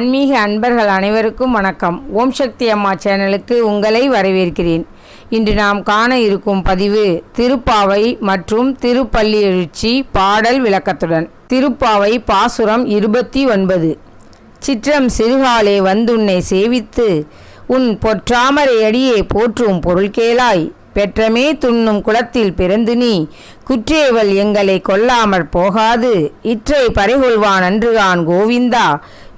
ஆன்மீக அன்பர்கள் அனைவருக்கும் வணக்கம். ஓம் சக்தி அம்மா சேனலுக்கு உங்களை வரவேற்கிறேன். இன்று நாம் காண இருக்கும் பதிவு திருப்பாவை மற்றும் திருப்பள்ளி எழுச்சி பாடல் விளக்கத்துடன். திருப்பாவை பாசுரம் இருபத்தி ஒன்பது. சிற்றம் சிறுகாலே வந்துன்னை சேவித்து உன் பொற்றாமரை அடியே போற்றும் பொருள்கேளாய் பெற்றமே துண்ணும் குளத்தில் பிறந்து நீ குற்றேவல் எங்களை கொல்லாமற் போகாது. இற்றை பறைகொள்வான் அன்றுகான் கோவிந்தா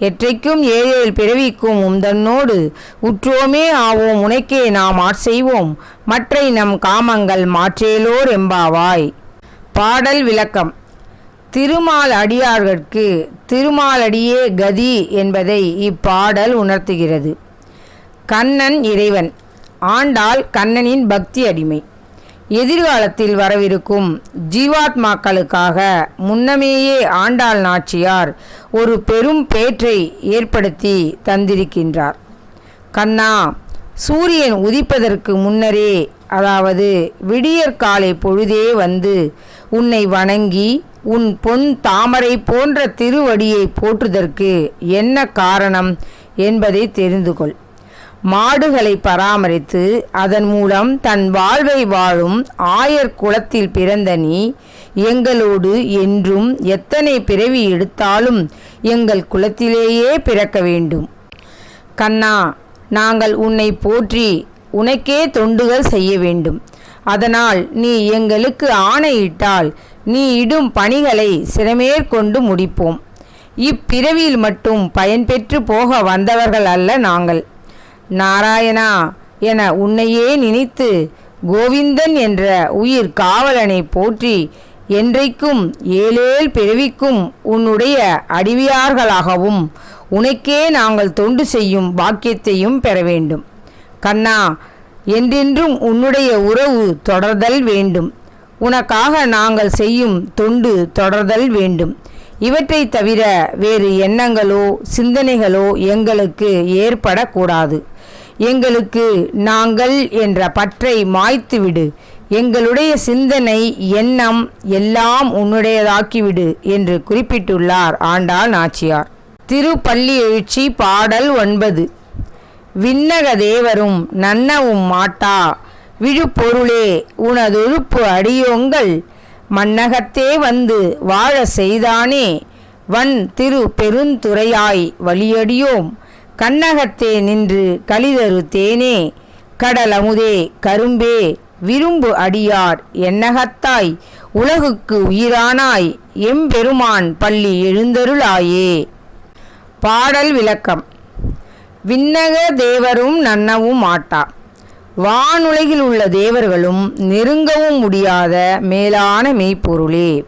எற்றைக்கும் ஏழேல் பிறவிக்கும் உந்தன்னோடு உற்றோமே ஆவோம் உனக்கே நாம் ஆட்செய்வோம் மற்றை நம் காமங்கள் மாற்றேலோர் எம்பாவாய். பாடல் விளக்கம். திருமால் அடியார்கட்கு திருமாலடியே கதி என்பதை இப்பாடல் உணர்த்துகிறது. கண்ணன் இறைவன். ஆண்டாள் கண்ணனின் பக்தி அடிமை. எதிர்காலத்தில் வரவிருக்கும் ஜீவாத்மாக்களுக்காக முன்னமேயே ஆண்டாள் நாச்சியார் ஒரு பெரும் பேற்றை ஏற்படுத்தி தந்திருக்கின்றார். கண்ணா சூரியன் உதிப்பதற்கு முன்னரே அதாவது விடியற்காலை பொழுதே வந்து உன்னை வணங்கி உன் பொன் தாமரை போன்ற திருவடியை போற்றுதற்கு என்ன காரணம் என்பதை தெரிந்து கொள் மாடுகளை பராமரித்து அதன் மூலம் தன் வாழ்வை வாழும் ஆயர் குலத்தில் பிறந்த நீ எங்களோடு என்றும் எத்தனை பிறவி எடுத்தாலும் எங்கள் குலத்திலேயே பிறக்க வேண்டும். கண்ணா நாங்கள் உன்னை போற்றி உனக்கே தொண்டுகள் செய்ய வேண்டும். அதனால் நீ எங்களுக்கு ஆணையிட்டால் நீ இடும் பணிகளை சிறமேற்கொண்டு முடிப்போம். இப்பிறவியில் மட்டும் பயன்பெற்று போக வந்தவர்கள் அல்ல நாங்கள். நாராயணா என உன்னையே நினைத்து கோவிந்தன் என்ற உயிர் காவலனை போற்றி என்றைக்கும் ஏழேல் பிறவிக்கும் உன்னுடைய அடிவியார்களாகவும் உனக்கே நாங்கள் தொண்டு செய்யும் பாக்கியத்தையும் பெற வேண்டும். கண்ணா என்றென்றும் உன்னுடைய உறவு தொடர்தல் வேண்டும். உனக்காக நாங்கள் செய்யும் தொண்டு தொடர்தல் வேண்டும். இவற்றை தவிர வேறு எண்ணங்களோ சிந்தனைகளோ எங்களுக்கு ஏற்படக்கூடாது. எங்களுக்கு நாங்கள் என்ற பற்றை மாய்த்துவிடு. எங்களுடைய சிந்தனை எண்ணம் எல்லாம் உன்னுடையதாக்கிவிடு என்று குறிப்பிட்டுள்ளார் ஆண்டாள் நாச்சியார். திருப்பள்ளி எழுச்சி பாடல் ஒன்பது. விண்ணக தேவரும் நன்னவும் மாட்டா. விழுப்பொருளே உனதொழுப்பு அடியோங்கள். மன்னகத்தே வந்து வாழ செய்தானே. வன் திரு பெருந்துறையாய் வழியடியோம். கண்ணகத்தே நின்று கலிதரு தேனே கடல் அமுதே கரும்பே விரும்பு அடியார் என்னகத்தாய் உலகுக்கு உயிரானாய் எம்பெருமான் பள்ளி எழுந்தருளாயே. பாடல் விளக்கம். விண்ணக தேவரும் நன்னவும் மாட்டா வானுலகில் உள்ள தேவர்களும் நெருங்கவும் முடியாத மேலான மெய்ப்பொருளே.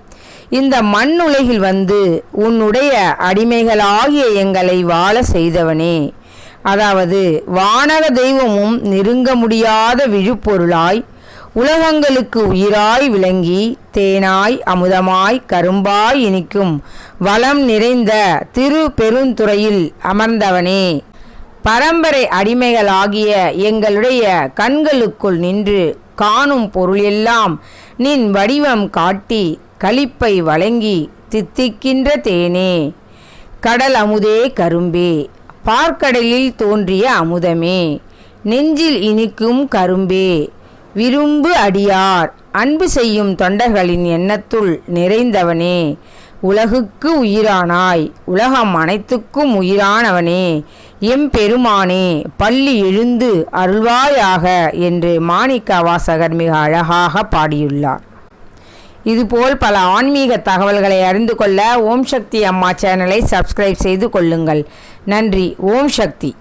இந்த மண்ணுலகில் வந்து உன்னுடைய அடிமைகளாகிய எங்களை வாழ செய்தவனே. அதாவது வானக தெய்வமும் நெருங்க முடியாத விழுப்பொருளாய் உலகங்களுக்கு உயிராய் விளங்கி தேனாய் அமுதமாய் கரும்பாய் இனிக்கும் வளம் நிறைந்த திரு பெருந்துறையில் அமர்ந்தவனே. பரம்பரை அடிமைகளாகிய எங்களுடைய கண்களுக்குள் நின்று காணும் பொருளெல்லாம் நின் வடிவம் காட்டி களிப்பை வழங்கி தித்திக்கின்ற தேனே. கடல் அமுதே கரும்பே. பார்க்கடலில் தோன்றிய அமுதமே. நெஞ்சில் இனிக்கும் கரும்பே. விரும்பு அடியார் அன்பு செய்யும் தொண்டர்களின் எண்ணத்துள் நிறைந்தவனே. உலகுக்கு உயிரானாய் உலகம் அனைத்துக்கும் உயிரானவனே. எம்பெருமானே பள்ளி எழுந்து அருள்வாயாக என்று மாணிக்க வாசகர் மிக அழகாக பாடியுள்ளார். இதுபோல் பல ஆன்மீக தகவல்களை அறிந்து கொள்ள ஓம் சக்தி அம்மா சேனலை சப்ஸ்கிரைப் செய்து கொள்ளுங்கள். நன்றி. ஓம் சக்தி.